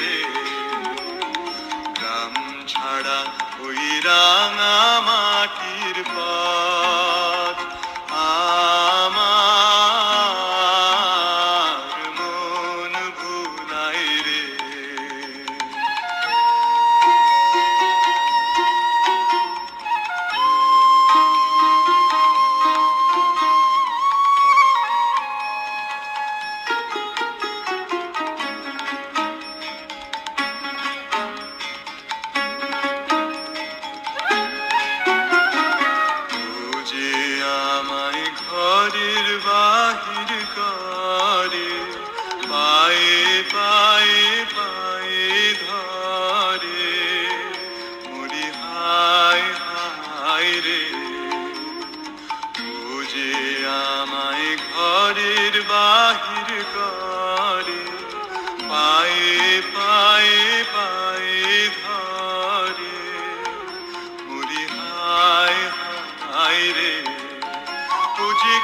রে গ্রাম ছাড়া ওই রাঙা মাটির পথ বাহির করে, পায়ে পায়ে পায়ে ধরে। মরি, হায় হায় রে যে আমায় ঘরের বাহির করে, পায়ে পায়ে পায়ে ধরে। মরি, হায় হায় রে ও যে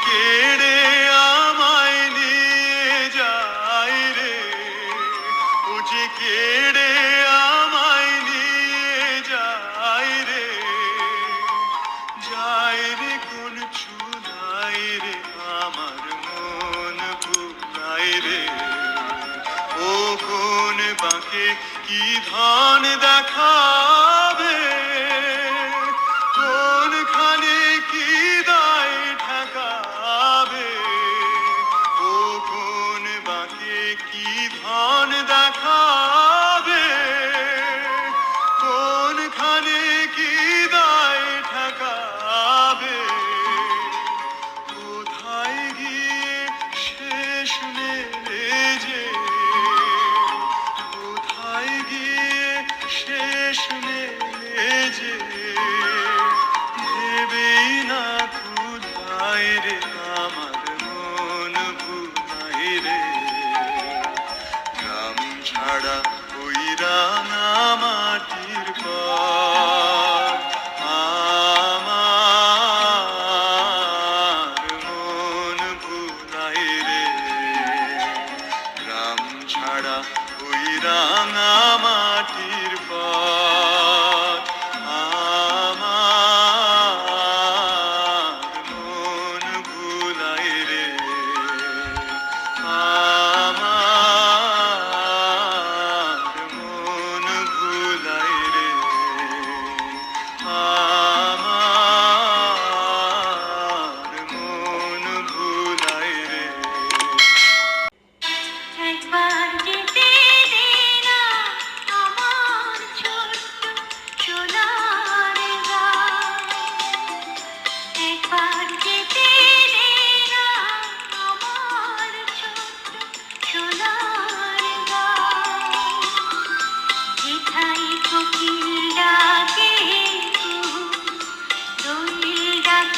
কি ধান দেখা ছাড়া ওই রাঙা মাটির পর আমার মন ভুলাই রে। রাম ছাড়া ওই রাঙা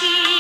দেখি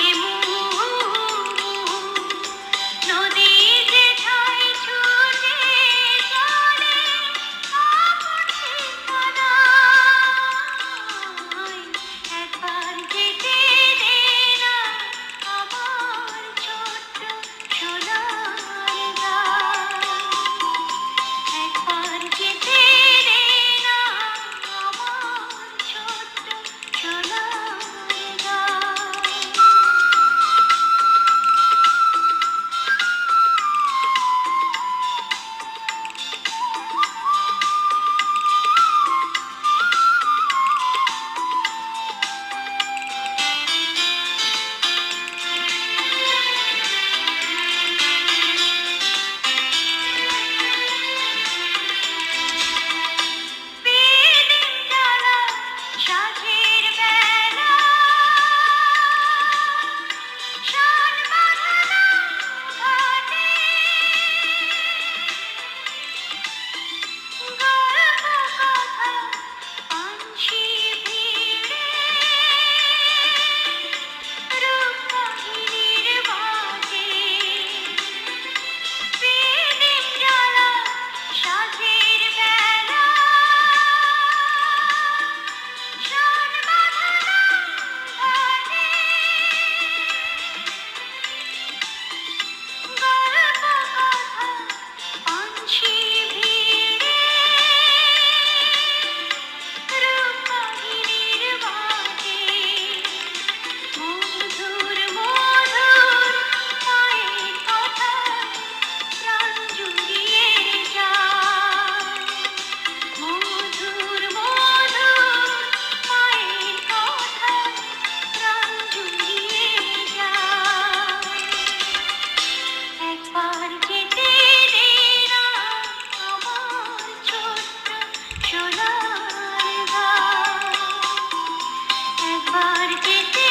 একবার যেতে